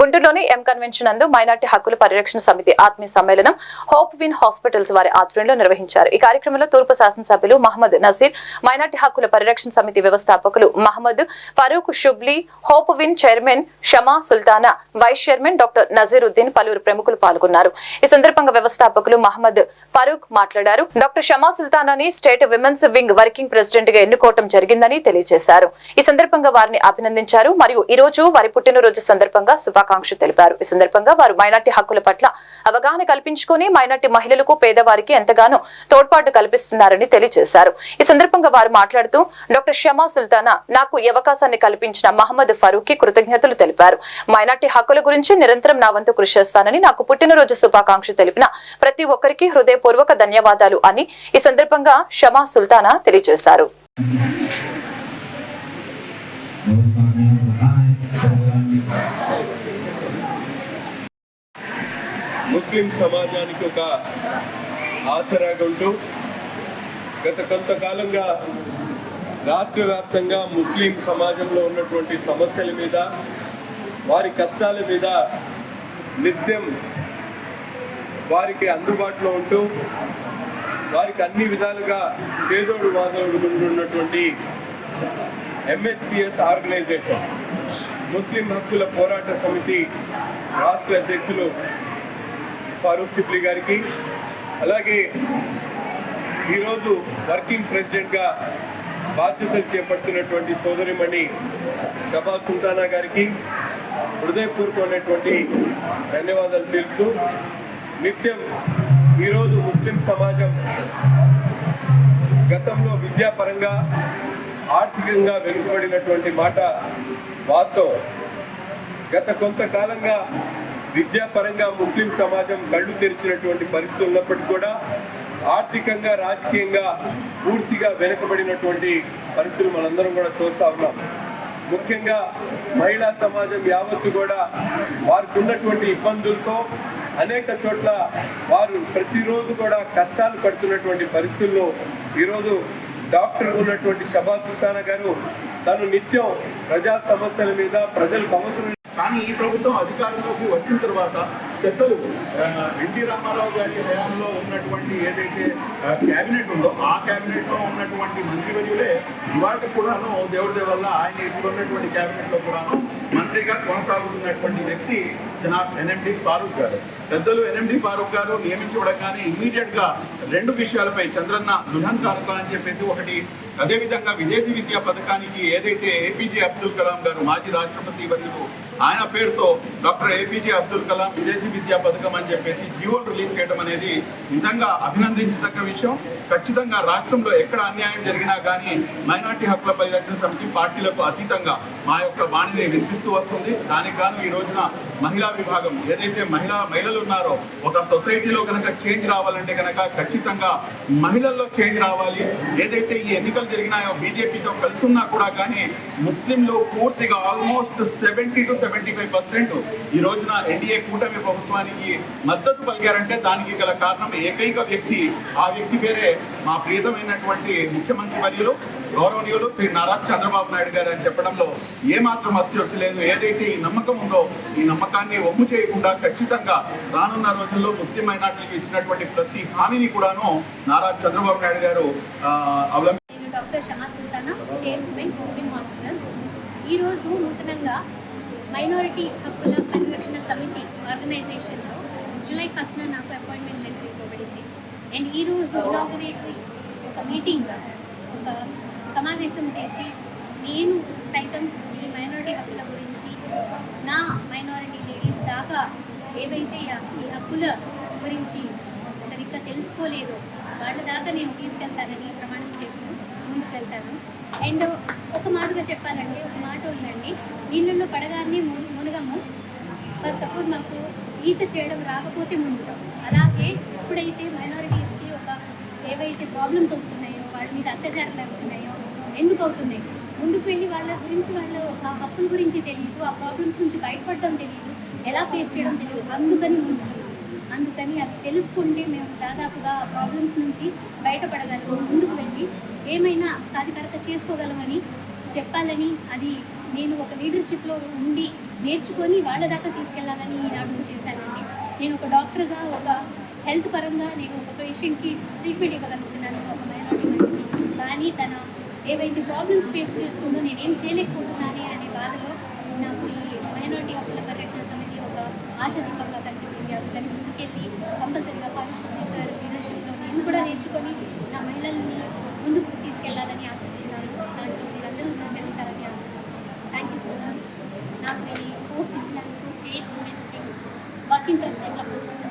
గుంటూరులోని ఎం కన్వెన్షన్ నందు మైనార్టీ హక్కుల పరిరక్షణ సమితి ఆత్మీయ సమ్మేళనం హోప్ విన్ హాస్పిటల్స్ వారి ఆధ్వర్యంలో నిర్వహించారు. ఈ కార్యక్రమంలో తూర్పు శాసనసభ్యులు మహమ్మద్ నసీర్ మైనార్టీ హక్కుల పరిరక్షణ సమితి వ్యవస్థాపకులు మహమ్మద్ ఫరూక్ షుబ్లీ హోప్ win chairman Shama Sultana vice chairman doctor Nazeeruddin పలువురు ప్రముఖులు పాల్గొన్నారు. ఈ సందర్భంగా వ్యవస్థాపకులు మహమ్మద్ ఫరూక్ మాట్లాడారు. డాక్టర్ షమా సుల్తానాని స్టేట్ విమెన్స్ వింగ్ వర్కింగ్ ప్రెసిడెంట్గా ఎన్నుకోవటం జరిగిందని తెలియజేశారు. ఈ సందర్భంగా వారిని అభినందించారు. మరియు ఈ రోజు వారి పుట్టినరోజు సందర్భంగా శుభాకాంక్షలు తెలిపారు. ఈ సందర్భంగా వారు మైనార్టీ హక్కుల పట్ల అవగాహన కల్పించుకుని మైనార్టీ మహిళలకు పేదవారికి ఎంతగానో తోడ్పాటు కల్పిస్తున్నారని తెలియజేశారు. ఈ సందర్భంగా వారు మాట్లాడుతూ డాక్టర్ షమా సుల్తానా నాకు ఈ అవకాశాన్ని కల్పించిన మహమ్మద్ ఫరూక్కి కృతజ్ఞతలు తెలిపారు. మైనార్టీ హక్కుల గురించి నిరంతరం నా వంతు కృషి చేస్తానని నాకు పుట్టినరోజు శుభాకాంక్షలు తెలిపిన ప్రతి ఒక్కరికి హృదయపూర్వక ధన్యవాదాలు అని ఈ సందర్భంగా షమా సుల్తానా తెలియజేశారు. ముస్లిం సమాజానికి ఒక ఆసరాగా ఉంటూ గత కొంతకాలంగా రాష్ట్ర వ్యాప్తంగా ముస్లిం సమాజంలో ఉన్నటువంటి సమస్యల మీద వారి కష్టాల మీద నిత్యం వారికి అందుబాటులో ఉంటూ వారికి అన్ని విధాలుగా చేదోడు వాదోడు ఉన్నటువంటి ఎంహెచ్పిఎస్ ఆర్గనైజేషన్ ముస్లిం హక్కుల పోరాట సమితి రాష్ట్ర అధ్యక్షులు ఫారూక్ సిప్లి గారికి అలాగే ఈరోజు వర్కింగ్ ప్రెసిడెంట్గా బాధ్యతలు చేపడుతున్నటువంటి సోదరిమణి షబా సుల్తానా గారికి హృదయపూర్వకమైనటువంటి ధన్యవాదాలు తెలుపుతూ నిత్యం ఈరోజు ముస్లిం సమాజం గతంలో విద్యాపరంగా ఆర్థికంగా వెనుకబడినటువంటి మాట వాస్తవం. గత కొంతకాలంగా విద్యాపరంగా ముస్లిం సమాజం కళ్ళు తెరిచినటువంటి పరిస్థితి ఉన్నప్పటికీ కూడా ఆర్థికంగా రాజకీయంగా పూర్తిగా వెనుకబడినటువంటి పరిస్థితులు మనందరం కూడా చూస్తూ ఉన్నాం. ముఖ్యంగా మహిళా సమాజం యావత్తు కూడా వారికి ఉన్నటువంటి ఇబ్బందులతో అనేక చోట్ల వారు ప్రతిరోజు కూడా కష్టాలు పడుతున్నటువంటి పరిస్థితుల్లో ఈరోజు డాక్టర్ ఉన్నటువంటి షబా సుల్తానా గారు తను నిత్యం ప్రజా సమస్యల మీద ప్రజలకు అవసరం కానీ ఈ ప్రభుత్వం అధికారంలోకి వచ్చిన తర్వాత పెద్దలు ఎన్టీ రామారావు గారి హయాంలో ఉన్నటువంటి ఏదైతే క్యాబినెట్ ఉందో ఆ క్యాబినెట్లో ఉన్నటువంటి మంత్రివర్యులే ఇవాటి కూడాను దేవుడి వల్ల ఆయన ఇప్పుడు ఉన్నటువంటి క్యాబినెట్లో కూడాను మంత్రిగా కొనసాగుతున్నటువంటి వ్యక్తి జనాబ్ ఎన్ఎండి ఫారూక్ గారు. పెద్దలు ఎన్ఎండి ఫారూక్ గారు నియమించబడగానే ఇమీడియట్గా రెండు విషయాలపై చంద్రన్న దుల్హన్ కానుక అని చెప్పేసి ఒకటి అదేవిధంగా విదేశీ విద్యా పథకానికి ఏదైతే ఏపీజే అబ్దుల్ కలాం గారు మాజీ రాష్ట్రపతి వర్యులు ఆయన పేరుతో డాక్టర్ ఏపీజే అబ్దుల్ కలాం విదేశీ విద్యా పథకం అని చెప్పేసి జీవోలు రిలీజ్ చేయడం అనేది నిజంగా అభినందించదగ్గ విషయం. ఖచ్చితంగా రాష్ట్రంలో ఎక్కడ అన్యాయం జరిగినా కానీ మైనార్టీ హక్కుల పరిరక్షణ సమితి పార్టీలకు అతీతంగా మా యొక్క వాణిని వినిపిస్తూ వస్తుంది. దానికి గాను ఈ రోజున మహిళా విభాగం ఏదైతే మహిళా మహిళలు ఉన్నారో ఒక సొసైటీలో కనుక చేంజ్ రావాలంటే కనుక ఖచ్చితంగా మహిళల్లో చేంజ్ రావాలి. ఏదైతే ఈ ఎన్నికలు జరిగినాయో బీజేపీతో కలిసి ఉన్నా కూడా కానీ ముస్లింలు పూర్తిగా almost seventy two seventy five percent. ఈ రోజున ఎన్డీఏ కూటమి ప్రభుత్వానికి మద్దతు పలికారంటే దానికి గల కారణం ఏకైక వ్యక్తి. ఆ వ్యక్తి పేరే మా ప్రియతమైనటువంటి ముఖ్యమంత్రి వర్యులు గౌరవనీయులు శ్రీ నారా చంద్రబాబు నాయుడు గారు అని చెప్పడంలో ఏమాత్రం అత్యుక్తి లేదు. ఏదైతే ఈ నమ్మకం ఉందో ఈ నమ్మకాన్ని ఒమ్ము చేయకుండా ఖచ్చితంగా రానున్న రోజుల్లో ముస్లిం మైనార్టీలకు ఇచ్చినటువంటి ప్రతి హామీని కూడాను నారా చంద్రబాబు నాయుడు గారు అవలంబి డాక్టర్ షమా సుల్తానా చైర్మన్ కోవిన్ హాస్పిటల్స్. ఈరోజు నూతనంగా మైనారిటీ హక్కుల పరిరక్షణ సమితి ఆర్గనైజేషన్లో జూలై ఫస్ట్న నాకు అపాయింట్మెంట్ లెటర్ ఇవ్వబడింది. అండ్ ఈరోజు ఇనాగరేటరీ ఒక మీటింగ్ ఒక సమావేశం చేసి నేను సైతం ఈ మైనారిటీ హక్కుల గురించి నా మైనారిటీ లేడీస్ దాకా ఏవైతే ఈ హక్కుల గురించి సరిగ్గా తెలుసుకోలేదో వాళ్ళ దాకా నేను తీసుకెళ్తానని ప్రమాణం చేస్తూ ముందుకు వెళ్తాను అండ్ ఒక మాటగా చెప్పాలంటే ఒక ఉందండి నీళ్ళల్లో పడగానే ము- మునగము. ఫర్ సపోజ్ మాకు ఈత చేయడం రాకపోతే ముందుతాం అలాగే ఎప్పుడైతే మైనారిటీస్కి ఒక ఏవైతే ప్రాబ్లమ్స్ వస్తున్నాయో వాళ్ళ మీద అత్యాచారాలు అవుతున్నాయో ఎందుకు అవుతున్నాయి? ముందుకు వెళ్ళి వాళ్ళ గురించి వాళ్ళ ఒక హక్కుల గురించి తెలియదు ఆ ప్రాబ్లమ్స్ నుంచి బయటపడడం తెలియదు ఎలా ఫేస్ చేయడం తెలియదు అందుకని ముందుతున్నాం అందుకని అవి తెలుసుకుంటే మేము దాదాపుగా ఆ ప్రాబ్లమ్స్ నుంచి బయటపడగలము. ముందుకు వెళ్ళి ఏమైనా సాధికారత చేసుకోగలమని చెప్పాలని అది నేను ఒక లీడర్షిప్లో ఉండి నేర్చుకొని వాళ్ళ దాకా తీసుకెళ్ళాలని ఈనాడు చేశానండి. నేను ఒక డాక్టర్గా ఒక హెల్త్ పరంగా నేను ఒక పేషెంట్కి ట్రీట్మెంట్ ఇవ్వగలుగుతున్నాను ఒక మైనారిటీ కానీ తన ఏవైతే ప్రాబ్లమ్స్ ఫేస్ చేస్తుందో నేనేం చేయలేకపోతున్నానే అనే బాధలో నాకు ఈ మైనారిటీ హక్కుల పరిరక్షణ సమితి ఒక ఆశాదీపంగా కనిపించింది. అందుకని impresión la.